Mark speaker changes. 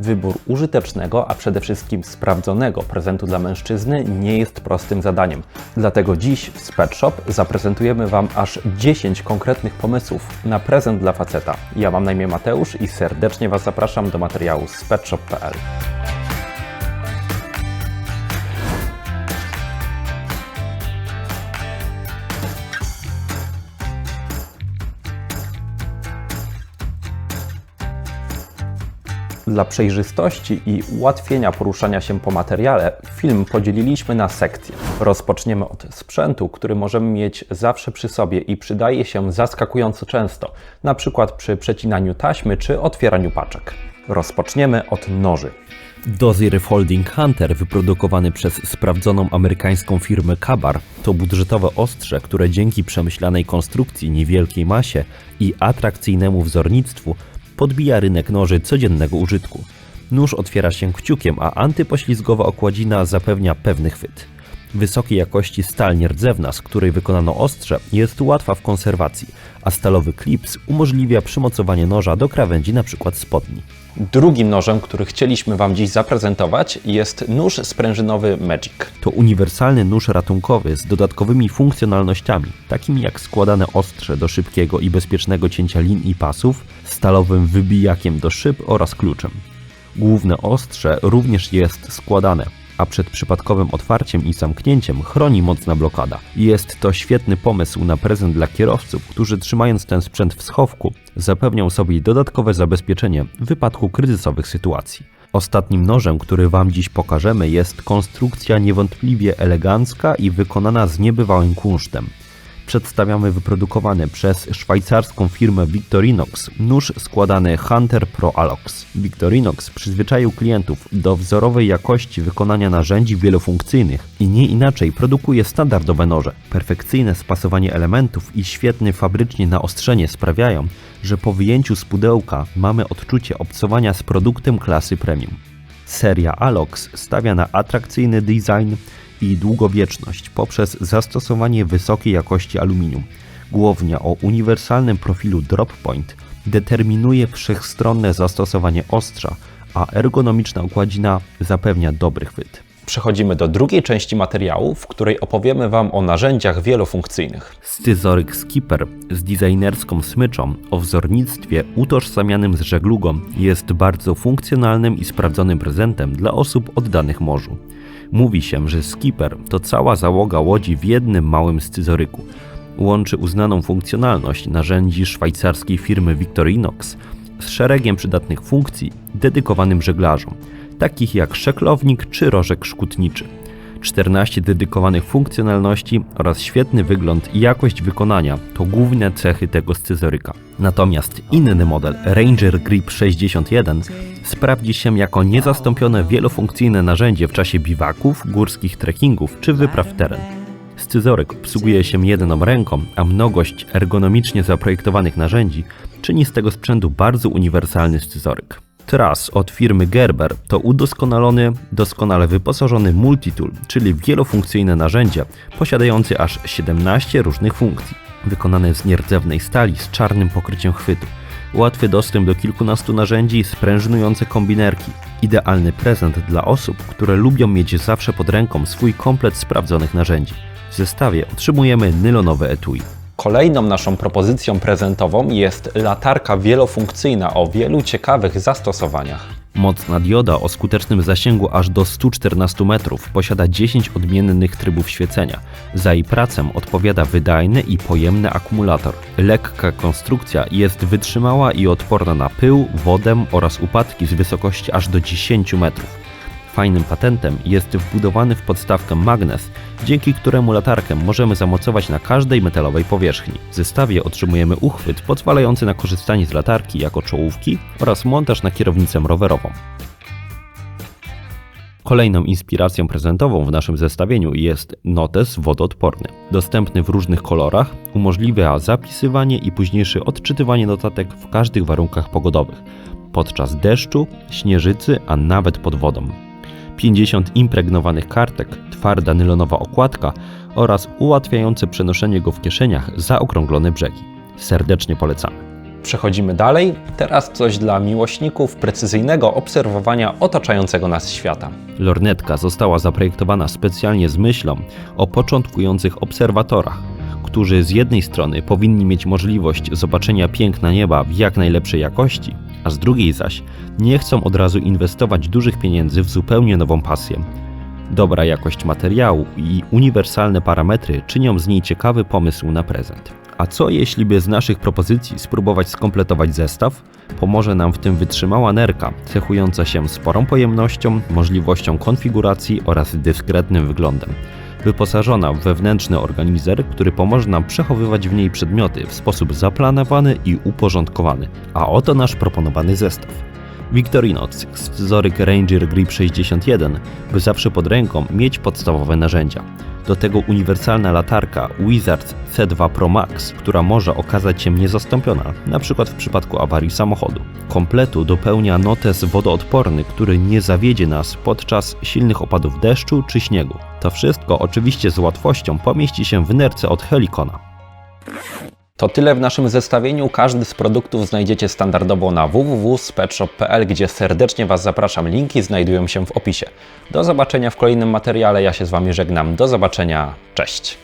Speaker 1: Wybór użytecznego, a przede wszystkim sprawdzonego prezentu dla mężczyzny nie jest prostym zadaniem. Dlatego dziś w Spet Shop zaprezentujemy Wam aż 10 konkretnych pomysłów na prezent dla faceta. Ja mam na imię Mateusz i serdecznie Was zapraszam do materiału spetshop.pl. Dla przejrzystości i ułatwienia poruszania się po materiale, film podzieliliśmy na sekcje. Rozpoczniemy od sprzętu, który możemy mieć zawsze przy sobie i przydaje się zaskakująco często, na przykład przy przecinaniu taśmy czy otwieraniu paczek. Rozpoczniemy od noży.
Speaker 2: Dozier Folding Hunter, wyprodukowany przez sprawdzoną amerykańską firmę Kabar, to budżetowe ostrze, które dzięki przemyślanej konstrukcji, niewielkiej masie i atrakcyjnemu wzornictwu podbija rynek noży codziennego użytku. Nóż otwiera się kciukiem, a antypoślizgowa okładzina zapewnia pewny chwyt. Wysokiej jakości stal nierdzewna, z której wykonano ostrze, jest łatwa w konserwacji, a stalowy klips umożliwia przymocowanie noża do krawędzi np. spodni.
Speaker 1: Drugim nożem, który chcieliśmy Wam dziś zaprezentować, jest nóż sprężynowy Magic.
Speaker 2: To uniwersalny nóż ratunkowy z dodatkowymi funkcjonalnościami, takimi jak składane ostrze do szybkiego i bezpiecznego cięcia lin i pasów, stalowym wybijakiem do szyb oraz kluczem. Główne ostrze również jest składane, a przed przypadkowym otwarciem i zamknięciem chroni mocna blokada. Jest to świetny pomysł na prezent dla kierowców, którzy trzymając ten sprzęt w schowku zapewnią sobie dodatkowe zabezpieczenie w wypadku kryzysowych sytuacji. Ostatnim nożem, który Wam dziś pokażemy, jest konstrukcja niewątpliwie elegancka i wykonana z niebywałym kunsztem przedstawiamy wyprodukowany przez szwajcarską firmę Victorinox nóż składany Hunter Pro Alox. Victorinox przyzwyczaił klientów do wzorowej jakości wykonania narzędzi wielofunkcyjnych i nie inaczej produkuje standardowe noże. Perfekcyjne spasowanie elementów i świetne fabrycznie naostrzenie sprawiają, że po wyjęciu z pudełka mamy odczucie obcowania z produktem klasy premium. Seria Alox stawia na atrakcyjny design, i długowieczność poprzez zastosowanie wysokiej jakości aluminium. Głownia o uniwersalnym profilu drop point determinuje wszechstronne zastosowanie ostrza, a ergonomiczna układzina zapewnia dobry chwyt.
Speaker 1: Przechodzimy do drugiej części materiału, w której opowiemy Wam o narzędziach wielofunkcyjnych.
Speaker 2: Scyzoryk Skipper z designerską smyczą o wzornictwie utożsamianym z żeglugą jest bardzo funkcjonalnym i sprawdzonym prezentem dla osób oddanych morzu. Mówi się, że skipper to cała załoga łodzi w jednym małym scyzoryku. Łączy uznaną funkcjonalność narzędzi szwajcarskiej firmy Victorinox z szeregiem przydatnych funkcji dedykowanym żeglarzom, takich jak szeklownik czy rożek szkutniczy. 14 dedykowanych funkcjonalności oraz świetny wygląd i jakość wykonania to główne cechy tego scyzoryka. Natomiast inny model Ranger Grip 61 sprawdzi się jako niezastąpione wielofunkcyjne narzędzie w czasie biwaków, górskich trekkingów czy wypraw w teren. Scyzoryk obsługuje się jedną ręką, a mnogość ergonomicznie zaprojektowanych narzędzi czyni z tego sprzętu bardzo uniwersalny scyzoryk. Tras od firmy Gerber to udoskonalony, doskonale wyposażony multitool, czyli wielofunkcyjne narzędzie posiadające aż 17 różnych funkcji. Wykonane z nierdzewnej stali z czarnym pokryciem chwytu. Łatwy dostęp do kilkunastu narzędzi, sprężynujące kombinerki. Idealny prezent dla osób, które lubią mieć zawsze pod ręką swój komplet sprawdzonych narzędzi. W zestawie otrzymujemy nylonowe etui.
Speaker 1: Kolejną naszą propozycją prezentową jest latarka wielofunkcyjna o wielu ciekawych zastosowaniach.
Speaker 2: Mocna dioda o skutecznym zasięgu aż do 114 metrów posiada 10 odmiennych trybów świecenia. Za jej pracę odpowiada wydajny i pojemny akumulator. Lekka konstrukcja jest wytrzymała i odporna na pył, wodę oraz upadki z wysokości aż do 10 metrów. Fajnym patentem jest wbudowany w podstawkę magnes, dzięki któremu latarkę możemy zamocować na każdej metalowej powierzchni. W zestawie otrzymujemy uchwyt pozwalający na korzystanie z latarki jako czołówki oraz montaż na kierownicę rowerową. Kolejną inspiracją prezentową w naszym zestawieniu jest notes wodoodporny. Dostępny w różnych kolorach, umożliwia zapisywanie i późniejsze odczytywanie notatek w każdych warunkach pogodowych podczas deszczu, śnieżycy, a nawet pod wodą. 50 impregnowanych kartek, twarda nylonowa okładka oraz ułatwiające przenoszenie go w kieszeniach zaokrąglone brzegi. Serdecznie polecamy.
Speaker 1: Przechodzimy dalej. Teraz coś dla miłośników precyzyjnego obserwowania otaczającego nas świata.
Speaker 2: Lornetka została zaprojektowana specjalnie z myślą o początkujących obserwatorach, którzy z jednej strony powinni mieć możliwość zobaczenia piękna nieba w jak najlepszej jakości, a z drugiej zaś nie chcą od razu inwestować dużych pieniędzy w zupełnie nową pasję. Dobra jakość materiału i uniwersalne parametry czynią z niej ciekawy pomysł na prezent. A co jeśli by z naszych propozycji spróbować skompletować zestaw? Pomoże nam w tym wytrzymała nerka, cechująca się sporą pojemnością, możliwością konfiguracji oraz dyskretnym wyglądem. Wyposażona w wewnętrzny organizer, który pomoże nam przechowywać w niej przedmioty w sposób zaplanowany i uporządkowany. A oto nasz proponowany zestaw. Victorinox scyzoryk Ranger Grip 61, by zawsze pod ręką mieć podstawowe narzędzia. Do tego uniwersalna latarka Wizards C2 Pro Max, która może okazać się niezastąpiona, np. w przypadku awarii samochodu. Kompletu dopełnia notes wodoodporny, który nie zawiedzie nas podczas silnych opadów deszczu czy śniegu. To wszystko oczywiście z łatwością pomieści się w nerce od Helicona.
Speaker 1: To tyle w naszym zestawieniu. Każdy z produktów znajdziecie standardowo na www.spetshop.pl, gdzie serdecznie Was zapraszam. Linki znajdują się w opisie. Do zobaczenia w kolejnym materiale. Ja się z Wami żegnam. Do zobaczenia. Cześć.